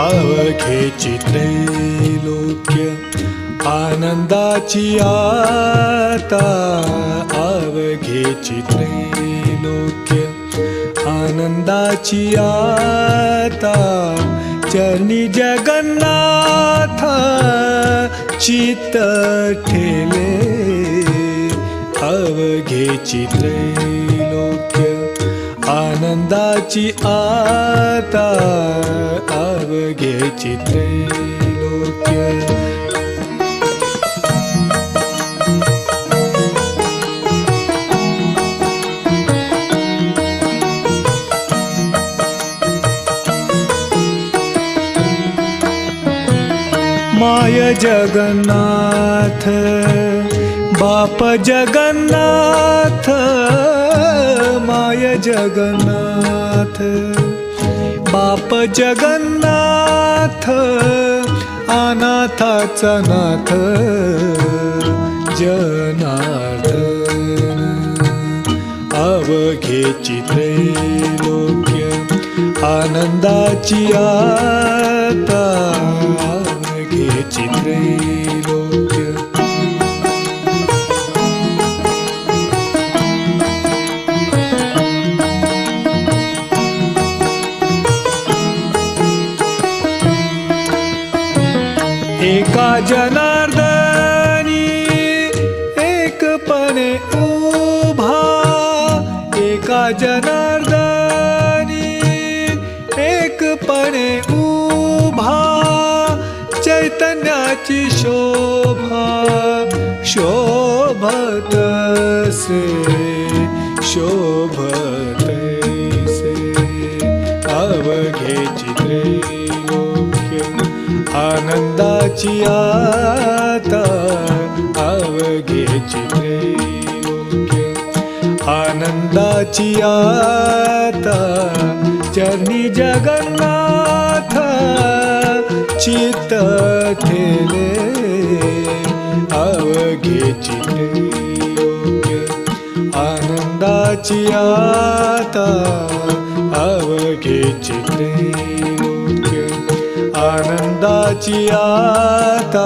अवघे चित्रैलोक्य आनंदाची आता अवघे चित्रैलोक्य आनंदाची आता चरणी जगन्नाथ चित्त ठेले अवघे चित्रैलोक्य आनंदाची आता अवघे चित्रैलोक्य माय जगन्नाथ बाप जगन्नाथ माय जगन्नाथ। बाप जगन्नाथ अनाथाचा नाथ जनार्दन। अवघे चित्रैलोक्य आनंदाची आता अवघे चित्रे एका जनार्दनी एकपणे उभा एका जनार्दनी एकपणे उभा चैतन्याची शोभा शोभत से शोभत आनंदाची आता अवघे आनंदाची आता चरणी जगन्नाथ चित्त ठेले अवघे आनंदाची आता अवघे चित्रैलोक्य आनंदाची आता